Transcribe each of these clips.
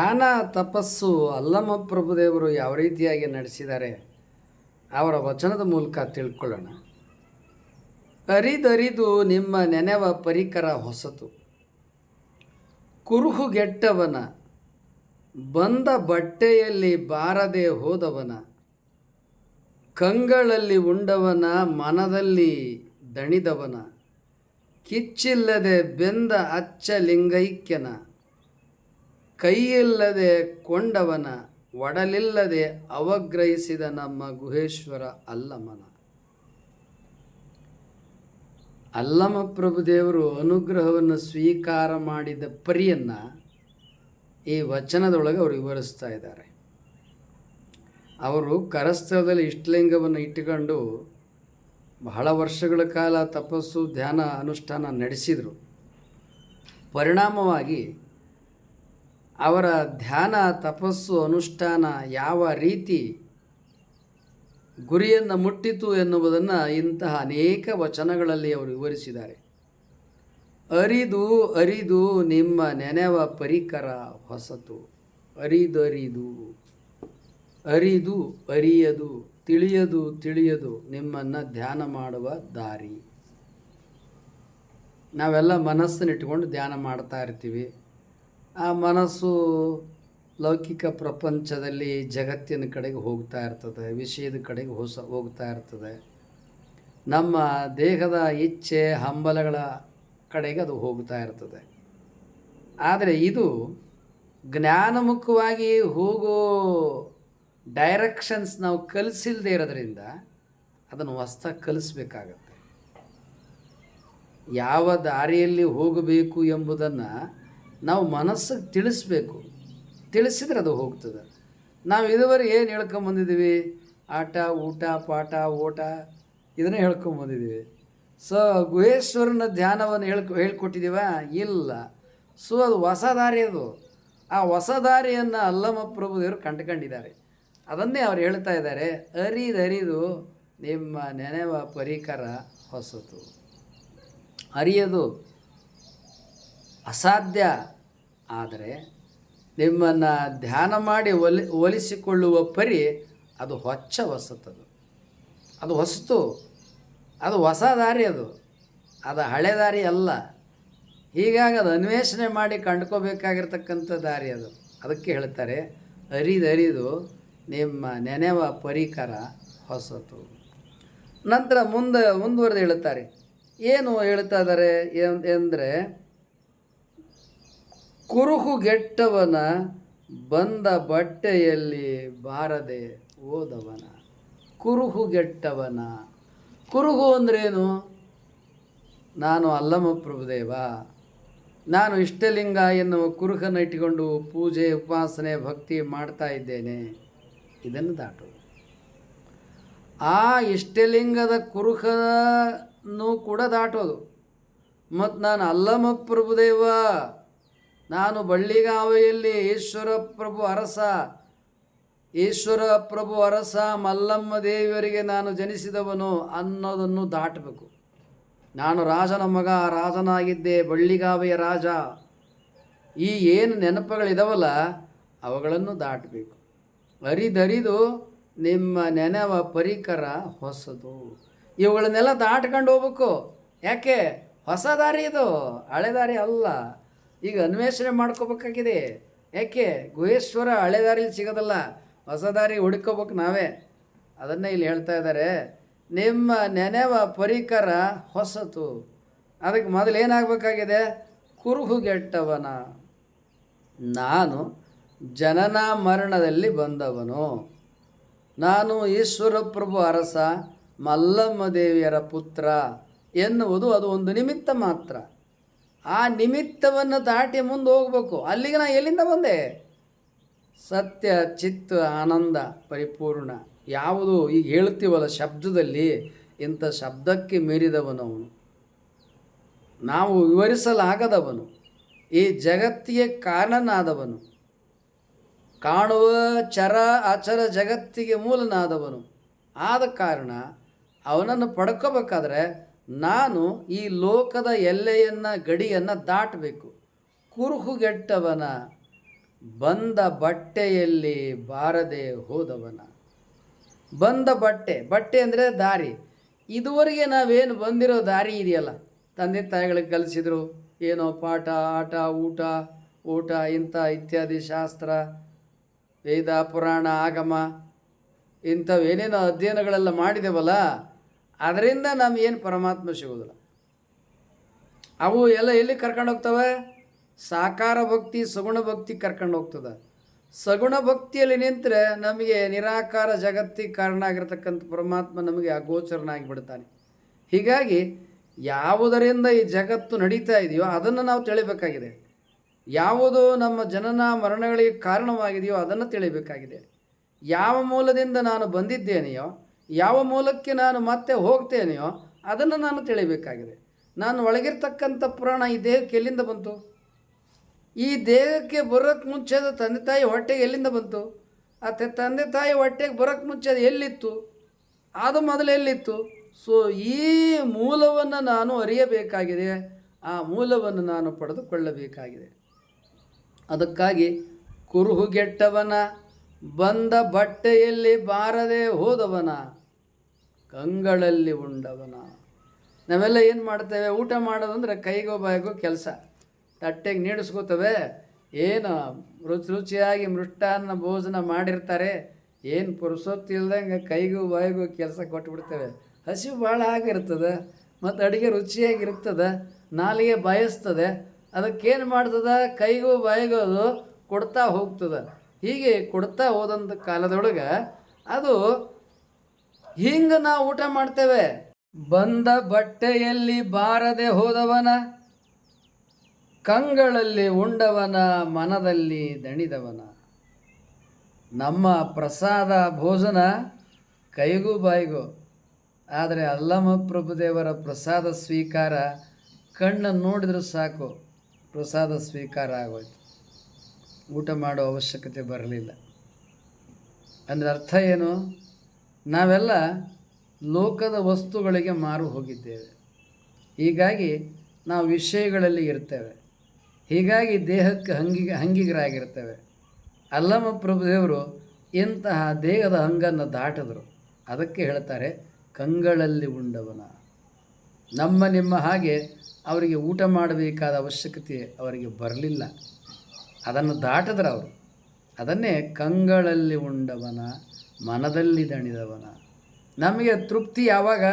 ಧ್ಯಾನ ತಪಸ್ಸು ಅಲ್ಲಮ ಪ್ರಭುದೇವರು ಯಾವ ರೀತಿಯಾಗಿ ನಡೆಸಿದ್ದಾರೆ ಅವರ ವಚನದ ಮೂಲಕ ತಿಳ್ಕೊಳ್ಳೋಣ. ಅರಿದರಿದು ನಿಮ್ಮ ನೆನೆವ ಪರಿಕರ ಹೊಸತು. ಕುರುಹುಗೆಟ್ಟವನ ಬಂದ ಬಟ್ಟೆಯಲ್ಲಿ ಬಾರದೆ ಹೋದವನ, ಕಂಗಳಲ್ಲಿ ಉಂಡವನ, ಮನದಲ್ಲಿ ದಣಿದವನ, ಕಿಚ್ಚಿಲ್ಲದೆ ಬೆಂದ ಅಚ್ಚ ಲಿಂಗೈಕ್ಯನ ಕೈಯಿಲ್ಲದೆ ಕೊಂಡವನ, ಒಡಲಿಲ್ಲದೆ ಅವಗ್ರಹಿಸಿದ ನಮ್ಮ ಗುಹೇಶ್ವರ ಅಲ್ಲಮನ. ಅಲ್ಲಮ ಪ್ರಭುದೇವರು ಅನುಗ್ರಹವನ್ನು ಸ್ವೀಕಾರ ಮಾಡಿದ ಪರಿಯನ್ನು ಈ ವಚನದೊಳಗೆ ಅವರು ವಿವರಿಸ್ತಾ ಇದ್ದಾರೆ. ಅವರು ಕರಸ್ಥಳದಲ್ಲಿ ಇಷ್ಟಲಿಂಗವನ್ನು ಇಟ್ಟುಕೊಂಡು ಬಹಳ ವರ್ಷಗಳ ಕಾಲ ತಪಸ್ಸು, ಧ್ಯಾನ, ಅನುಷ್ಠಾನ ನಡೆಸಿದರು. ಪರಿಣಾಮವಾಗಿ ಅವರ ಧ್ಯಾನ, ತಪಸ್ಸು, ಅನುಷ್ಠಾನ ಯಾವ ರೀತಿ ಗುರಿಯನ್ನು ಮುಟ್ಟಿತು ಎನ್ನುವುದನ್ನು ಇಂತಹ ಅನೇಕ ವಚನಗಳಲ್ಲಿ ಅವರು ವಿವರಿಸಿದ್ದಾರೆ. ಅರಿದು ಅರಿದು ನಿಮ್ಮ ನೆನೆವ ಪರಿಕರ ಹೊಸತು. ಅರಿದರಿದು. ಅರಿದು ಅರಿಯದು, ತಿಳಿಯದು ತಿಳಿಯದು ನಿಮ್ಮನ್ನು ಧ್ಯಾನ ಮಾಡುವ ದಾರಿ. ನಾವೆಲ್ಲ ಮನಸ್ಸನ್ನು ಇಟ್ಕೊಂಡು ಧ್ಯಾನ ಮಾಡ್ತಾ ಇರ್ತೀವಿ. ಆ ಮನಸ್ಸು ಲೌಕಿಕ ಪ್ರಪಂಚದಲ್ಲಿ ಜಗತ್ತಿನ ಕಡೆಗೆ ಹೋಗ್ತಾ ಇರ್ತದೆ, ವಿಷಯದ ಕಡೆಗೆ ಹೊಸ, ಹೋಗ್ತಾ ಇರ್ತದೆ. ನಮ್ಮ ದೇಹದ ಇಚ್ಛೆ, ಹಂಬಲಗಳ ಕಡೆಗೆ ಅದು ಹೋಗ್ತಾ ಇರ್ತದೆ. ಆದರೆ ಇದು ಜ್ಞಾನಮುಖವಾಗಿ ಹೋಗೋ ಡೈರೆಕ್ಷನ್ಸ್ ನಾವು ಕಲಿಸಿಲ್ಲದೆ ಇರೋದ್ರಿಂದ ಅದನ್ನು ಹೊಸ್ತ ಕಲಿಸ್ಬೇಕಾಗತ್ತೆ. ಯಾವ ದಾರಿಯಲ್ಲಿ ಹೋಗಬೇಕು ಎಂಬುದನ್ನು ನಾವು ಮನಸ್ಸಿಗೆ ತಿಳಿಸ್ಬೇಕು. ತಿಳಿಸಿದ್ರೆ ಅದು ಹೋಗ್ತದೆ. ನಾವು ಇದುವರೆಗೆ ಏನು ಹೇಳ್ಕೊಂಬಂದಿದ್ದೀವಿ ಆಟ, ಊಟ, ಪಾಠ, ಓಟ, ಇದನ್ನೇ ಹೇಳ್ಕೊಂಬಂದಿದ್ದೀವಿ ಸೊ ಗುಹೇಶ್ವರನ ಧ್ಯಾನವನ್ನು ಹೇಳ್ಕೊ ಹೇಳ್ಕೊಟ್ಟಿದ್ದೀವ? ಇಲ್ಲ. ಸೊ ಅದು ಹೊಸ ದಾರಿ ಅದು. ಆ ಹೊಸ ದಾರಿಯನ್ನು ಅಲ್ಲಮ ಪ್ರಭುದೇವರು ಕಂಡುಕೊಂಡಿದ್ದಾರೆ. ಅದನ್ನೇ ಅವ್ರು ಹೇಳ್ತಾ ಇದ್ದಾರೆ. ಅರಿದರಿದು ನಿಮ್ಮ ನೆನೆವ ಪರಿಕರ ಹೊಸತು. ಅರಿಯೋದು. ಅಸಾಧ್ಯ. ಆದರೆ ನಿಮ್ಮನ್ನು ಧ್ಯಾನ ಮಾಡಿ ಒಲಿ, ಒಲಿಸಿಕೊಳ್ಳುವ ಪರಿ ಅದು ಹೊಚ್ಚ ಹೊಸತದು. ಅದು ಹೊಸತು. ಅದು ಹೊಸ ದಾರಿ ಅದು. ಅದು ಹಳೆ ದಾರಿ ಅಲ್ಲ. ಹೀಗಾಗಿ ಅದು ಅನ್ವೇಷಣೆ ಮಾಡಿ ಕಂಡ್ಕೋಬೇಕಾಗಿರ್ತಕ್ಕಂಥ ದಾರಿ ಅದು. ಅದಕ್ಕೆ ಹೇಳ್ತಾರೆ, ಅರಿದರಿದು ನಿಮ್ಮ ನೆನೆವ ಪರಿಕರ ಹೊಸತು. ನಂತರ ಮುಂದೆ, ಮುಂದುವರೆದು ಹೇಳ್ತಾರೆ ಏನು ಹೇಳ್ತಾ ಇದ್ದಾರೆ ಎಂದರೆ ಕುರುಹುಗೆಟ್ಟವನ ಬಂದ ಬಟ್ಟೆಯಲ್ಲಿ ಬಾರದೆ ಓದವನ ಕುರುಹುಗೆಟ್ಟವನ ಕುರುಹು ಅಂದ್ರೇನು? ನಾನು ಅಲ್ಲಮ ಪ್ರಭುದೇವ. ನಾನು ಇಷ್ಟಲಿಂಗ ಎನ್ನುವ ಕುರುಹನ್ನು ಇಟ್ಟುಕೊಂಡು ಪೂಜೆ, ಉಪಾಸನೆ, ಭಕ್ತಿ ಮಾಡ್ತಾ ಇದ್ದೇನೆ. ಇದನ್ನು ದಾಟು. ಆ ಇಷ್ಟಲಿಂಗದ ಕುರುಹನ್ನು ಕೂಡ ದಾಟೋದು. ಮತ್ತು ನಾನು ಅಲ್ಲಮ ಪ್ರಭುದೇವ ನಾನು ಬಳ್ಳಿಗಾವೆಯಲ್ಲಿ ಈಶ್ವರ ಪ್ರಭು ಅರಸ, ಈಶ್ವರ ಪ್ರಭು ಅರಸ, ಮಲ್ಲಮ್ಮ ದೇವಿಯರಿಗೆ ನಾನು ಜನಿಸಿದವನು ಅನ್ನೋದನ್ನು ದಾಟಬೇಕು. ನಾನು ರಾಜನ ಮಗ, ರಾಜನಾಗಿದ್ದೆ, ಬಳ್ಳಿಗಾವೆಯ ರಾಜ. ಈ ಏನು ನೆನಪುಗಳಿದಾವಲ್ಲ, ಅವುಗಳನ್ನು ದಾಟಬೇಕು. ಅರಿದರಿದು ನಿಮ್ಮ ನೆನವ ಪರಿಕರ ಹೊಸದು. ಇವುಗಳನ್ನೆಲ್ಲ ದಾಟ್ಕೊಂಡು ಹೋಗ್ಬೇಕು. ಯಾಕೆ? ಹೊಸ ದಾರಿ ಇದು, ಹಳೆ ದಾರಿ ಅಲ್ಲ. ಈಗ ಅನ್ವೇಷಣೆ ಮಾಡ್ಕೋಬೇಕಾಗಿದೆ. ಯಾಕೆ ಗುಹೇಶ್ವರ ಹಳೆ ದಾರಿಲಿ ಸಿಗೋದಲ್ಲ. ಹೊಸ ದಾರಿ ಹುಡ್ಕೋಬೇಕು ನಾವೇ. ಅದನ್ನೇ ಇಲ್ಲಿ ಹೇಳ್ತಾ ಇದ್ದಾರೆ. ನಿಮ್ಮ ನೆನೆವ ಪರಿಕರ ಹೊಸತು. ಅದಕ್ಕೆ ಮೊದಲು ಏನಾಗಬೇಕಾಗಿದೆ? ಕುರುಹುಗೆಟ್ಟವನ. ನಾನು ಜನನ ಮರಣದಲ್ಲಿ ಬಂದವನು. ನಾನು ಈಶ್ವರ ಪ್ರಭು ಅರಸ, ಮಲ್ಲಮ್ಮ ದೇವಿಯರ ಪುತ್ರ ಎನ್ನುವುದು ಅದು ಒಂದು ನಿಮಿತ್ತ ಮಾತ್ರ. ಆ ನಿಮಿತ್ತವನ್ನು ದಾಟಿ ಮುಂದೆ ಹೋಗಬೇಕು. ಅಲ್ಲಿಗೆ ನಾನು ಎಲ್ಲಿಂದ ಬಂದೆ? ಸತ್ಯ, ಚಿತ್ತ, ಆನಂದ, ಪರಿಪೂರ್ಣ. ಯಾವುದು ಈಗ ಹೇಳ್ತೀವಲ್ಲ ಶಬ್ದದಲ್ಲಿ, ಇಂಥ ಶಬ್ದಕ್ಕೆ ಮೀರಿದವನು ಅವನು. ನಾವು ವಿವರಿಸಲಾಗದವನು. ಈ ಜಗತ್ತಿಗೆ ಕಾರಣನಾದವನು. ಕಾಣುವ ಚರ, ಅಚರ ಜಗತ್ತಿಗೆ ಮೂಲನಾದವನು. ಆದ ಕಾರಣ ಅವನನ್ನು ಪಡ್ಕೋಬೇಕಾದ್ರೆ ನಾನು ಈ ಲೋಕದ ಎಲ್ಲೆಯನ್ನು ಗಡಿಯನ್ನು ದಾಟಬೇಕು. ಕುರುಹುಗೆಟ್ಟವನ, ಬಂದ ಬಟ್ಟೆಯಲ್ಲಿ ಬಾರದೆ ಹೋದವನ. ಬಂದ ಬಟ್ಟೆ ಬಟ್ಟೆ ಅಂದರೆ ದಾರಿ. ಇದುವರೆಗೆ ನಾವೇನು ಬಂದಿರೋ ದಾರಿ ಇದೆಯಲ್ಲ? ತಂದೆ ತಾಯಿಗಳಿಗೆ ಕಲಿಸಿದ್ರು, ಏನೋ ಪಾಠ, ಆಟ, ಊಟ ಊಟ ಇಂಥ ಇತ್ಯಾದಿ ಶಾಸ್ತ್ರ, ವೇದ, ಪುರಾಣ, ಆಗಮ ಇಂಥವೇನೇನೋ ಅಧ್ಯಯನಗಳೆಲ್ಲ ಮಾಡಿದೆವಲ್ಲ? ಅದರಿಂದ ನಮಗೇನು ಪರಮಾತ್ಮ ಸಿಗೋದಿಲ್ಲ. ಅವು ಎಲ್ಲ ಎಲ್ಲಿ ಕರ್ಕೊಂಡು ಹೋಗ್ತವೆ? ಸಾಕಾರ ಭಕ್ತಿ, ಸಗುಣ ಭಕ್ತಿ ಕರ್ಕೊಂಡು ಹೋಗ್ತದೆ. ಸಗುಣ ಭಕ್ತಿಯಲ್ಲಿ ನಿಂತರೆ ನಮಗೆ ನಿರಾಕಾರ ಜಗತ್ತಿಗೆ ಕಾರಣ ಆಗಿರ್ತಕ್ಕಂಥ ಪರಮಾತ್ಮ ನಮಗೆ ಅಗೋಚರನಾಗಿ ಬಿಡ್ತಾನೆ. ಹೀಗಾಗಿ ಯಾವುದರಿಂದ ಈ ಜಗತ್ತು ನಡೀತಾ ಇದೆಯೋ ಅದನ್ನು ನಾವು ತಿಳಿಬೇಕಾಗಿದೆ. ಯಾವುದು ನಮ್ಮ ಜನನ ಮರಣಗಳಿಗೆ ಕಾರಣವಾಗಿದೆಯೋ ಅದನ್ನು ತಿಳಿಬೇಕಾಗಿದೆ. ಯಾವ ಮೂಲದಿಂದ ನಾನು ಬಂದಿದ್ದೇನೆಯೋ ಯಾವ ಮೂಲಕ್ಕೆ ನಾನು ಮತ್ತೆ ಹೋಗ್ತೇನೆಯೋ ಅದನ್ನು ನಾನು ತಿಳಿಬೇಕಾಗಿದೆ. ನಾನು ಒಳಗಿರ್ತಕ್ಕಂಥ ಪುರಾಣ ಈ ದೇಹಕ್ಕೆ ಎಲ್ಲಿಂದ ಬಂತು? ಈ ದೇಹಕ್ಕೆ ಬರೋಕ್ಕೆ ಮುಂಚೆ ತಂದೆ ತಾಯಿ ಹೊಟ್ಟೆಗೆ ಎಲ್ಲಿಂದ ಬಂತು? ಆ ತಂದೆ ತಾಯಿ ಹೊಟ್ಟೆಗೆ ಬರೋಕ್ಕೆ ಮುಂಚೆ ಅದು ಎಲ್ಲಿತ್ತು? ಅದು ಮೊದಲು ಎಲ್ಲಿತ್ತು? ಸೊ ಈ ಮೂಲವನ್ನು ನಾನು ಅರಿಯಬೇಕಾಗಿದೆ. ಆ ಮೂಲವನ್ನು ನಾನು ಪಡೆದುಕೊಳ್ಳಬೇಕಾಗಿದೆ. ಅದಕ್ಕಾಗಿ ಕುರುಹುಗೆಟ್ಟವನ, ಬಂದ ಬಟ್ಟೆಯಲ್ಲಿ ಬಾರದೆ ಹೋದವನ ಕಂಗಳಲ್ಲಿ ಉಂಡವನ. ನಾವೆಲ್ಲ ಏನು ಮಾಡ್ತೇವೆ? ಊಟ ಮಾಡೋದಂದ್ರೆ ಕೈಗೋ ಬಾಯಿಗೋ ಕೆಲಸ. ತಟ್ಟೆಗೆ ನೀಡಿಸ್ಕೋತವೆ. ಏನು ರುಚಿ ರುಚಿಯಾಗಿ ಮೃಷ್ಟಾನ್ನ ಭೋಜನ ಮಾಡಿರ್ತಾರೆ. ಏನು ಪುರುಸೊತ್ತಿಲ್ದಂಗೆ ಕೈಗೂ ಬಾಯಿಗೂ ಕೆಲಸ ಕೊಟ್ಬಿಡ್ತೇವೆ. ಹಸಿವು ಭಾಳ ಆಗಿರ್ತದೆ. ಮತ್ತು ಅಡುಗೆ ರುಚಿಯಾಗಿರ್ತದೆ. ನಾಲಿಗೆ ಬಯಸ್ತದೆ. ಅದಕ್ಕೇನು ಮಾಡ್ತದೆ? ಕೈಗೂ ಬಾಯಿಗೂ ಅದು ಕೊಡ್ತಾ ಹೋಗ್ತದೆ. ಹೀಗೆ ಕೊಡ್ತಾ ಹೋದಂಥ ಕಾಲದೊಳಗೆ ಅದು ಹಿಂಗೆ ನಾವು ಊಟ ಮಾಡ್ತೇವೆ. ಬಂದ ಬಟ್ಟೆಯಲ್ಲಿ ಬಾರದೆ ಹೋದವನ, ಕಂಗಳಲ್ಲಿ ಉಂಡವನ, ಮನದಲ್ಲಿ ದಣಿದವನ. ನಮ್ಮ ಪ್ರಸಾದ ಭೋಜನ ಕೈಗೂ ಬಾಯಿಗೂ. ಆದರೆ ಅಲ್ಲಮ ಪ್ರಭುದೇವರ ಪ್ರಸಾದ ಸ್ವೀಕಾರ ಕಣ್ಣು ನೋಡಿದ್ರೆ ಸಾಕು, ಪ್ರಸಾದ ಸ್ವೀಕಾರ ಆಗೋಯ್ತು. ಊಟ ಮಾಡೋ ಅವಶ್ಯಕತೆ ಬರಲಿಲ್ಲ. ಅಂದರೆ ಅರ್ಥ ಏನು? ನಾವೆಲ್ಲ ಲೋಕದ ವಸ್ತುಗಳಿಗೆ ಮಾರು ಹೋಗಿದ್ದೇವೆ. ಹೀಗಾಗಿ ನಾವು ವಿಷಯಗಳಲ್ಲಿ ಇರ್ತೇವೆ. ಹೀಗಾಗಿ ದೇಹಕ್ಕೆ ಹಂಗಿ, ಹಂಗಿಗರಾಗಿರ್ತೇವೆ. ಅಲ್ಲಮ ಪ್ರಭುದೇವರು ಇಂತಹ ದೇಹದ ಹಂಗನ್ನು ದಾಟಿದ್ರು. ಅದಕ್ಕೆ ಹೇಳ್ತಾರೆ, ಕಂಗಳಲ್ಲಿ ಉಂಡವನ. ನಮ್ಮ, ನಿಮ್ಮ ಹಾಗೆ ಅವರಿಗೆ ಊಟ ಮಾಡಬೇಕಾದ ಅವಶ್ಯಕತೆ ಅವರಿಗೆ ಬರಲಿಲ್ಲ. ಅದನ್ನು ದಾಟಿದ್ರು ಅವರು. ಅದನ್ನೇ ಕಂಗಳಲ್ಲಿ ಉಂಡವನ. ಮನದಲ್ಲಿ ದಣಿದವನ. ನಮಗೆ ತೃಪ್ತಿ ಯಾವಾಗ?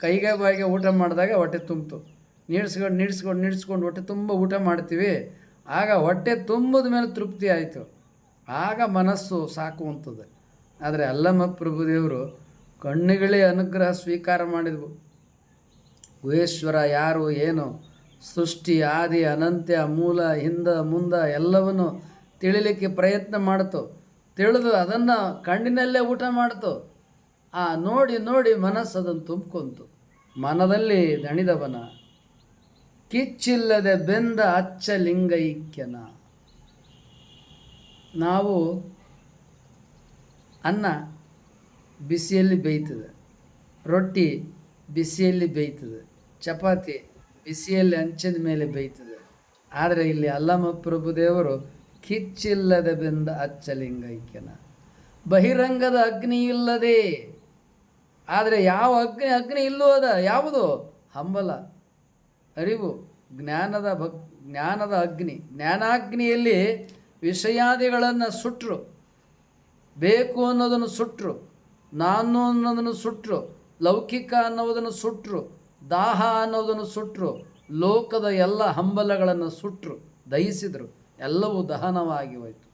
ಕೈಗೆ ಬಾಯಿಗೆ ಊಟ ಮಾಡಿದಾಗ ಹೊಟ್ಟೆ ತುಂಬಿತು. ನೀಡ್ಸ್ಕೊಂಡು ನೀಡ್ಸ್ಕೊಂಡು ನೀಡ್ಸ್ಕೊಂಡು ಹೊಟ್ಟೆ ತುಂಬ ಊಟ ಮಾಡ್ತೀವಿ. ಆಗ ಹೊಟ್ಟೆ ತುಂಬಿದ ಮೇಲೆ ತೃಪ್ತಿ ಆಯಿತು. ಆಗ ಮನಸ್ಸು ಸಾಕು ಅಂತದೆ. ಆದರೆ ಅಲ್ಲಮ್ಮ ಪ್ರಭುದೇವರು ಕಣ್ಣುಗಳೇ ಅನುಗ್ರಹ ಸ್ವೀಕಾರ ಮಾಡಿದ್ವು. ಗುಹೇಶ್ವರ ಯಾರು, ಏನು, ಸೃಷ್ಟಿ, ಆದಿ, ಅನಂತ್ಯ, ಮೂಲ, ಹಿಂದ, ಮುಂದ ಎಲ್ಲವನ್ನು ತಿಳಿಲಿಕ್ಕೆ ಪ್ರಯತ್ನ ಮಾಡ್ತು. ತಿಳಿದು ಅದನ್ನು ಕಣ್ಣಿನಲ್ಲೇ ಊಟ ಮಾಡ್ತು. ಆ ನೋಡಿ ನೋಡಿ ಮನಸ್ಸು ಅದನ್ನು ತುಂಬ್ಕೊಂತು. ಮನದಲ್ಲಿ ದಣಿದವನ, ಕಿಚ್ಚಿಲ್ಲದೆ ಬೆಂದ ಅಚ್ಚ ಲಿಂಗೈಕ್ಯನ. ನಾವು ಅನ್ನ ಬಿಸಿಯಲ್ಲಿ ಬೇಯ್ತದೆ, ರೊಟ್ಟಿ ಬಿಸಿಯಲ್ಲಿ ಬೇಯ್ತದೆ, ಚಪಾತಿ ಬಿಸಿಯಲ್ಲಿ ಹಂಚಿನ ಮೇಲೆ ಬೇಯ್ತದೆ. ಆದರೆ ಇಲ್ಲಿ ಅಲ್ಲಮ ಪ್ರಭುದೇವರು ಕಿಚ್ಚಿಲ್ಲದೆ ಬೆಂದ ಅಚ್ಚಲಿಂಗೈಕ್ಯನ. ಬಹಿರಂಗದ ಅಗ್ನಿ ಇಲ್ಲದೆ. ಆದರೆ ಯಾವ ಅಗ್ನಿ ಅಗ್ನಿ ಇಲ್ಲೋ ಅದ? ಯಾವುದು? ಹಂಬಲ. ಅರಿವು. ಜ್ಞಾನದ ಭಕ್, ಜ್ಞಾನದ ಅಗ್ನಿ. ಜ್ಞಾನಾಗ್ನಿಯಲ್ಲಿ ವಿಷಯಾದಿಗಳನ್ನು ಸುಟ್ಟರು ಬೇಕು ಅನ್ನೋದನ್ನು ಸುಟ್ಟರು ನಾನು ಅನ್ನೋದನ್ನು ಸುಟ್ಟರು ಲೌಕಿಕ ಅನ್ನೋದನ್ನು ಸುಟ್ಟರು ದಾಹ ಅನ್ನೋದನ್ನು ಸುಟ್ಟರು ಲೋಕದ ಎಲ್ಲ ಹಂಬಲಗಳನ್ನು ಸುಟ್ಟರು ದಹಿಸಿದರು. ಎಲ್ಲವೂ ದಹನವಾಗಿ ಹೋಯಿತು.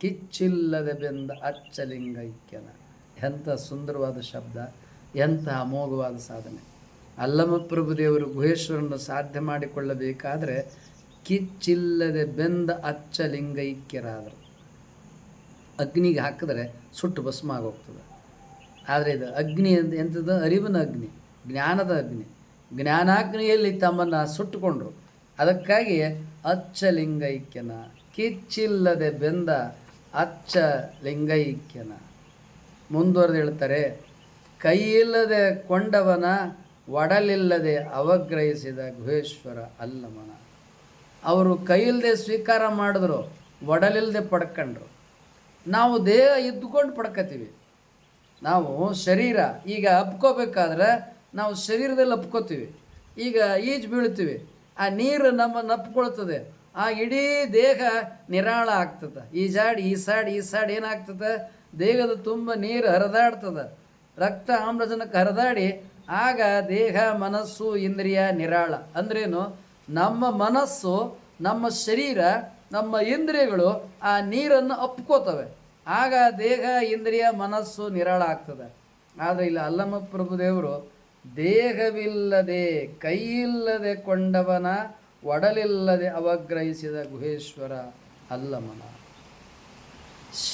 ಕಿಚ್ಚಿಲ್ಲದೆ ಬೆಂದ ಅಚ್ಚಲಿಂಗೈಕ್ಯನ. ಎಂಥ ಸುಂದರವಾದ ಶಬ್ದ, ಎಂಥ ಅಮೋಘವಾದ ಸಾಧನೆ. ಅಲ್ಲಮ ದೇವರು ಗುಹೇಶ್ವರನ್ನು ಸಾಧ್ಯ ಮಾಡಿಕೊಳ್ಳಬೇಕಾದರೆ ಕಿಚ್ಚಿಲ್ಲದೆ ಬೆಂದ ಅಚ್ಚಲಿಂಗೈಕ್ಯರಾದರು. ಅಗ್ನಿಗೆ ಹಾಕಿದ್ರೆ ಸುಟ್ಟು ಭಸ್ಮ ಆಗೋಗ್ತದೆ ಆದರೆ ಇದು ಅಗ್ನಿ ಅಂತ ಎಂಥದ್ದು? ಅರಿವಿನ ಅಗ್ನಿ, ಜ್ಞಾನದ ಅಗ್ನಿ. ಜ್ಞಾನಾಗ್ನಿಯಲ್ಲಿ ತಮ್ಮನ್ನು ಸುಟ್ಟುಕೊಂಡ್ರು. ಅದಕ್ಕಾಗಿ ಅಚ್ಚ ಲಿಂಗೈಕ್ಯನ ಕಿಚ್ಚಿಲ್ಲದೆ ಬೆಂದ ಅಚ್ಚ ಲಿಂಗೈಕ್ಯನ ಮುಂದುವರೆದು ಹೇಳ್ತಾರೆ, ಕೈಯಿಲ್ಲದೆ ಕೊಂಡವನ, ಒಡಲಿಲ್ಲದೆ ಅವಗ್ರಹಿಸಿದ ಗುಹೇಶ್ವರ ಅಲ್ಲಮನ. ಅವರು ಕೈಯಿಲ್ಲದೆ ಸ್ವೀಕಾರ ಮಾಡಿದ್ರು, ಒಡಲಿಲ್ಲದೆ ಪಡ್ಕೊಂಡ್ರು. ನಾವು ದೇಹ ಇದ್ದುಕೊಂಡು ಪಡ್ಕೋತೀವಿ. ನಾವು ಶರೀರ, ಈಗ ಅಪ್ಕೋಬೇಕಾದ್ರೆ ನಾವು ಶರೀರದಲ್ಲಿ ಅಪ್ಕೋತೀವಿ. ಈಗ ಈಜು ಬೀಳ್ತೀವಿ. ಆ ನೀರು ನಮ್ಮ ನಪ್ಕೊಳ್ತದೆ. ಆ ಇಡೀ ದೇಹ ನಿರಾಳ ಆಗ್ತದೆ. ಈಜಾಡಿ ಈಸಾಡಿ ಈಸಾಡಿ ಏನಾಗ್ತದೆ? ದೇಹದ ತುಂಬ ನೀರು ಹರಿದಾಡ್ತದೆ. ರಕ್ತ ಆಮ್ಲಜನಕ ಹರಿದಾಡಿ ಆಗ ದೇಹ, ಮನಸ್ಸು, ಇಂದ್ರಿಯ ನಿರಾಳ. ಅಂದ್ರೇನು? ನಮ್ಮ ಮನಸ್ಸು, ನಮ್ಮ ಶರೀರ, ನಮ್ಮ ಇಂದ್ರಿಯಗಳು ಆ ನೀರನ್ನು ಅಪ್ಕೋತವೆ. ಆಗ ದೇಹ, ಇಂದ್ರಿಯ, ಮನಸ್ಸು ನಿರಾಳ ಆಗ್ತದೆ. ಆದರೆ ಇಲ್ಲಿ, ಅಲ್ಲಮ್ಮ ಪ್ರಭುದೇವರು ದೇಹವಿಲ್ಲದೆ, ಕೈಯಿಲ್ಲದೆ ಕೊಂಡವನ, ಒಡಲಿಲ್ಲದೆ ಅವಗ್ರಹಿಸಿದ ಗುಹೇಶ್ವರ ಅಲ್ಲಮನ.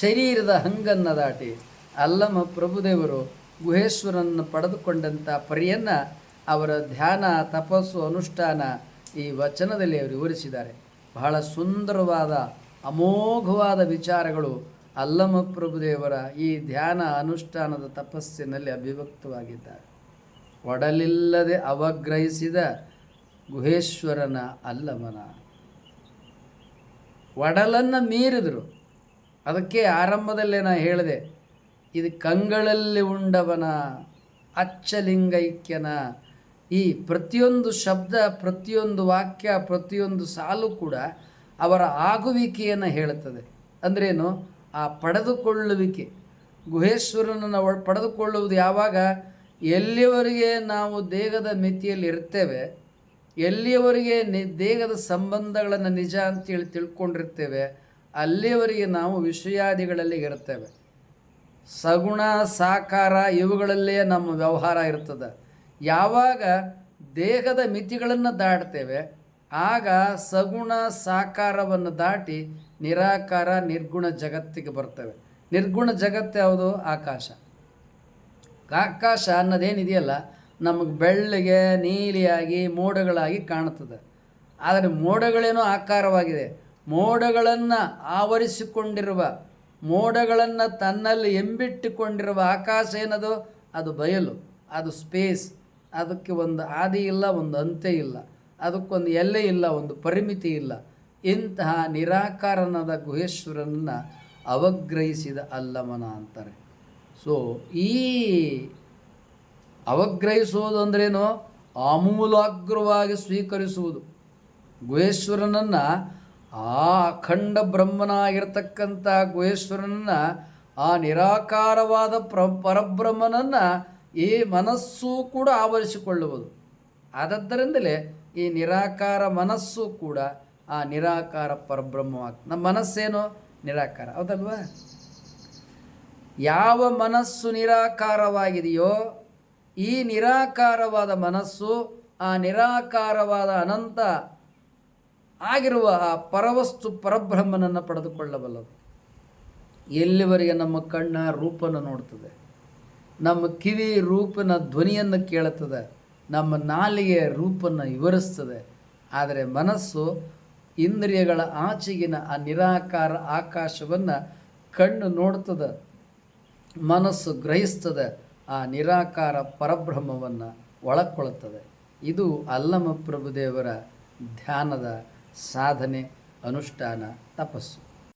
ಶರೀರದ ಹಂಗನ್ನ ದಾಟಿ ಅಲ್ಲಮ ಪ್ರಭುದೇವರು ಗುಹೇಶ್ವರನ್ನು ಪಡೆದುಕೊಂಡಂಥ ಪರಿಯನ್ನು ಅವರ ಧ್ಯಾನ, ತಪಸ್ಸು, ಅನುಷ್ಠಾನ ಈ ವಚನದಲ್ಲಿ ಅವರು ವಿವರಿಸಿದ್ದಾರೆ. ಬಹಳ ಸುಂದರವಾದ, ಅಮೋಘವಾದ ವಿಚಾರಗಳು ಅಲ್ಲಮ ಪ್ರಭುದೇವರ ಈ ಧ್ಯಾನ, ಅನುಷ್ಠಾನದ ತಪಸ್ಸಿನಲ್ಲಿ ಅಭಿವ್ಯಕ್ತವಾಗಿದ್ದಾರೆ. ಒಡಲಿಲ್ಲದೆ ಅವಗ್ರಹಿಸಿದ ಗುಹೇಶ್ವರನ ಅಲ್ಲಮನ ಒಡಲನ್ನು ಮೀರಿದರು. ಅದಕ್ಕೆ ಆರಂಭದಲ್ಲೇ ನಾನು ಹೇಳಿದೆ, ಇದು ಕಂಗಳಲ್ಲಿ ಉಂಡವನ ಅಚ್ಚಲಿಂಗೈಕ್ಯನ. ಈ ಪ್ರತಿಯೊಂದು ಶಬ್ದ, ಪ್ರತಿಯೊಂದು ವಾಕ್ಯ, ಪ್ರತಿಯೊಂದು ಸಾಲು ಕೂಡ ಅವರ ಆಗುವಿಕೆಯನ್ನು ಹೇಳುತ್ತದೆ. ಅಂದ್ರೇನು? ಆ ಪಡೆದುಕೊಳ್ಳುವಿಕೆ. ಗುಹೇಶ್ವರನನ್ನು ಪಡೆದುಕೊಳ್ಳುವುದು ಯಾವಾಗ? ಎಲ್ಲಿಯವರೆಗೆ ನಾವು ದೇಹದ ಮಿತಿಯಲ್ಲಿ ಇರ್ತೇವೆ, ಎಲ್ಲಿಯವರೆಗೆ ನಿ, ದೇಹದ ಸಂಬಂಧಗಳನ್ನು ನಿಜ ಅಂತೇಳಿ ತಿಳ್ಕೊಂಡಿರ್ತೇವೆ, ಅಲ್ಲಿಯವರೆಗೆ ನಾವು ವಿಷಯಾದಿಗಳಲ್ಲಿ ಇರ್ತೇವೆ. ಸಗುಣ, ಸಾಕಾರ ಇವುಗಳಲ್ಲೇ ನಮ್ಮ ವ್ಯವಹಾರ ಇರ್ತದೆ. ಯಾವಾಗ ದೇಹದ ಮಿತಿಗಳನ್ನು ದಾಟ್ತೇವೆ, ಆಗ ಸಗುಣ, ಸಾಕಾರವನ್ನು ದಾಟಿ ನಿರಾಕಾರ, ನಿರ್ಗುಣ ಜಗತ್ತಿಗೆ ಬರ್ತೇವೆ. ನಿರ್ಗುಣ ಜಗತ್ತು ಯಾವುದು? ಆಕಾಶ. ಆಕಾಶ ಅನ್ನೋದೇನಿದೆಯಲ್ಲ, ನಮಗೆ ಬೆಳ್ಳಗೆ ನೀಲಿಯಾಗಿ ಮೋಡಗಳಾಗಿ ಕಾಣುತ್ತದೆ. ಆದರೆ ಮೋಡಗಳೇನೋ ಆಕಾರವಾಗಿದೆ. ಮೋಡಗಳನ್ನು ಆವರಿಸಿಕೊಂಡಿರುವ, ಮೋಡಗಳನ್ನು ತನ್ನಲ್ಲಿ ಎಂಬಿಟ್ಟುಕೊಂಡಿರುವ ಆಕಾಶ ಏನದು? ಅದು ಬಯಲು, ಅದು ಸ್ಪೇಸ್. ಅದಕ್ಕೆ ಒಂದು ಆದಿ ಇಲ್ಲ, ಒಂದು ಅಂತ್ಯ ಇಲ್ಲ. ಅದಕ್ಕೊಂದು ಎಲ್ಲೇ ಇಲ್ಲ, ಒಂದು ಪರಿಮಿತಿ ಇಲ್ಲ. ಇಂತಹ ನಿರಾಕಾರನಾದ ಗುಹೇಶ್ವರನನ್ನು ಅವಗ್ರಹಿಸಿದ ಅಲ್ಲಮನ ಅಂತಾರೆ. ಸೊ ಈ ಅವಗ್ರಹಿಸುವುದು ಅಂದ್ರೇನು ಆಮೂಲಾಗ್ರವಾಗಿ ಸ್ವೀಕರಿಸುವುದು. ಗುಹೇಶ್ವರನನ್ನು ಆ ಅಖಂಡ ಬ್ರಹ್ಮನಾಗಿರ್ತಕ್ಕಂಥ ಗುಹೇಶ್ವರನನ್ನು, ಆ ನಿರಾಕಾರವಾದ ಪ್ರ, ಪರಬ್ರಹ್ಮನನ್ನು ಈ ಮನಸ್ಸು ಕೂಡ ಆವರಿಸಿಕೊಳ್ಳುವುದು. ಆದದ್ದರಿಂದಲೇ ಈ ನಿರಾಕಾರ ಮನಸ್ಸು ಕೂಡ ಆ ನಿರಾಕಾರ ಪರಬ್ರಹ್ಮವಾಗ್ತದೆ ನಮ್ಮ ಮನಸ್ಸೇನು? ನಿರಾಕಾರ. ಹೌದಲ್ವಾ? ಯಾವ ಮನಸ್ಸು ನಿರಾಕಾರವಾಗಿದೆಯೋ ಈ ನಿರಾಕಾರವಾದ ಮನಸ್ಸು, ಆ ನಿರಾಕಾರವಾದ ಅನಂತ ಆಗಿರುವ ಆ ಪರವಸ್ತು ಪರಬ್ರಹ್ಮನನ್ನು ಪಡೆದುಕೊಳ್ಳಬಲ್ಲದು. ಎಲ್ಲಿವರೆಗೆ ನಮ್ಮ ಕಣ್ಣ ರೂಪನ ನೋಡ್ತದೆ? ನಮ್ಮ ಕಿವಿ ರೂಪನ ಧ್ವನಿಯನ್ನು ಕೇಳುತ್ತದೆ. ನಮ್ಮ ನಾಲಿಗೆ ರೂಪನ್ನು ವಿವರಿಸ್ತದೆ. ಆದರೆ ಮನಸ್ಸು ಇಂದ್ರಿಯಗಳ ಆಚೆಗಿನ ಆ ನಿರಾಕಾರ ಆಕಾಶವನ್ನು ಕಣ್ಣು ನೋಡ್ತದೆ. ಮನಸ್ಸು ಗ್ರಹಿಸ್ತದೆ ಆ ನಿರಾಕಾರ ಪರಬ್ರಹ್ಮವನ್ನು ಒಳಕೊಳ್ಳುತ್ತದೆ ಇದು ಅಲ್ಲಮ ಪ್ರಭುದೇವರ ಧ್ಯಾನದ ಸಾಧನೆ ಅನುಷ್ಠಾನ ತಪಸ್ಸು.